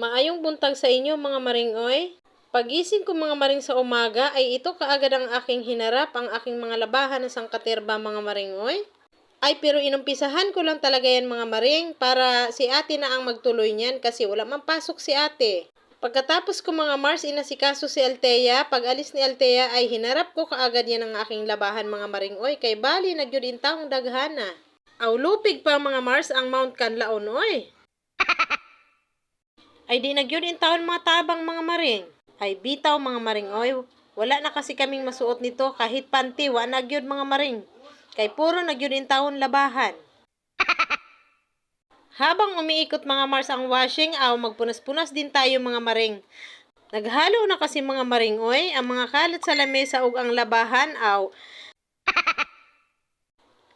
Maayong buntag sa inyo mga maringoy. Pagising ko mga maring sa umaga ay ito kaagad ang aking hinarap, ang aking mga labahan na sangkaterba mga maringoy. Ay pero inumpisahan ko lang talaga yan mga maring para si ate na ang magtuloy niyan kasi wala man pasok si ate. Pagkatapos ko mga Mars inasikaso si Altea, pag alis ni Altea ay hinarap ko kaagad yan ang aking labahan mga maringoy kay bali nagyud in taong daghana. Aw lupig pa mga Mars ang Mount Canlaon oy. Ay di nagyud in taon mga tabang mga maring. Ay bitaw mga maring oy. Wala na kasi kaming masuot nito kahit panty wa nagyud mga maring. Kay puro nagyud in taon labahan. Habang umiikot mga Mars ang washing, aw magpunas-punas din tayo mga maring. Naghalo na kasi mga maring oy, ang mga kalat sa lamesa ug ang labahan aw.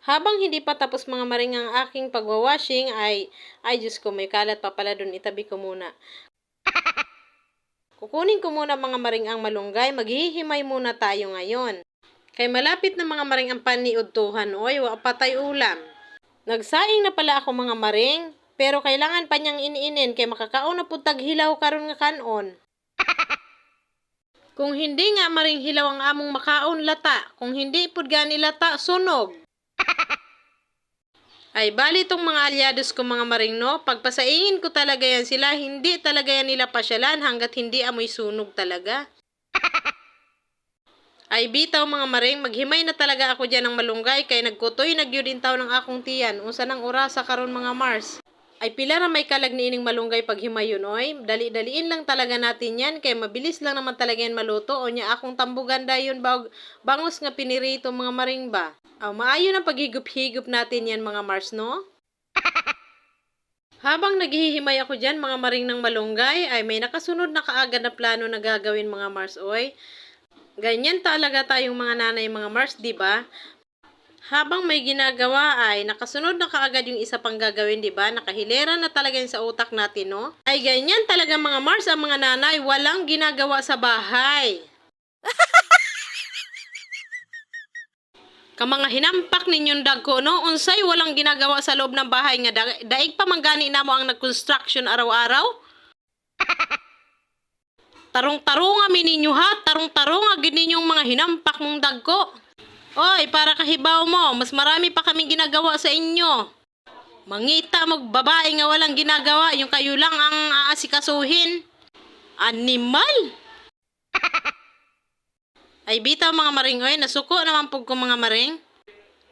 Habang hindi pa tapos mga maring ang aking pagwawashing ay, ay Diyos ko may kalat pa pala dun, itabi ko muna. Kukunin ko muna mga maring ang malunggay, maghihimay muna tayo ngayon. Kay malapit na mga maring ang paniudtuhan, oy, patay ulam. Nagsaing na pala ako mga maring, pero kailangan pa niyang iniinin kay makakaon na pud hilaw karon nga kanon. Kung hindi nga maring hilaw ang among makaon lata, kung hindi pud gani lata sunog. Ay bali tong mga alyados ko mga maring no, pagpasaingin ko talaga yan sila, hindi talaga yan nila pasyalan hanggat hindi amoy sunog talaga. Ay bitaw mga maring, maghimay na talaga ako dyan ng malunggay kay nagkutoy nagyudin taw ng akong tiyan. Unsa nang orasa karon mga Mars. Ay pila ra may kalag niining malunggay pag himayon oy. Dali-daliin lang talaga natin yan kay mabilis lang naman talaga yan maluto o nya akong tambugan dayon bag bangos nga pinirito mga maring ba. Aw maayo na paghigup-higup natin yan mga Mars no? Habang naghihimay ako dyan mga maring ng malunggay ay may nakasunod na kaagad na plano na gagawin mga Mars oy. Ganyan talaga tayong mga nanay mga Mars, di ba? Habang may ginagawa ay nakasunod na kaagad yung isa pang gagawin, di ba? Nakahilera na talaga yun sa utak natin, no? Ay ganyan talaga mga Mars ang mga nanay, walang ginagawa sa bahay. Kamanga hinampak ninyong dagko, no? Unsay walang ginagawa sa loob ng bahay nga da- daig pa manggani namo ang nag-construction araw-araw? Tarong-tarong nga mininyo ha, tarong-tarong nga gininyong mga hinampak mong dagko. Oy, para kahibaw mo, mas marami pa kaming ginagawa sa inyo. Mangita mo babae nga walang ginagawa, yung kayo lang ang aasikasuhin. Animal! Ay bitaw mga maring oy, nasuko naman pug ko mga maring.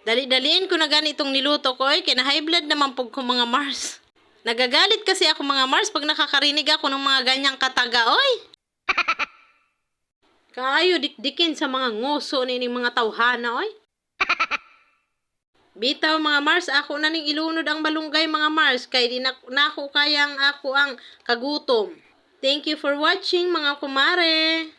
Dali-daliin ko na gani itong niluto ko oy, kina high blood naman pug ko mga Mars. Nagagalit kasi ako mga Mars pag nakakarinig ako ng mga ganyang kataga oy. Kaayo dikdikin sa mga nguso ni mga tawhana oy. Bitaw mga Mars, ako na ning ilunod ang malunggay mga Mars kay di na, na ako kayang ako ang kagutom. Thank you for watching mga kumare.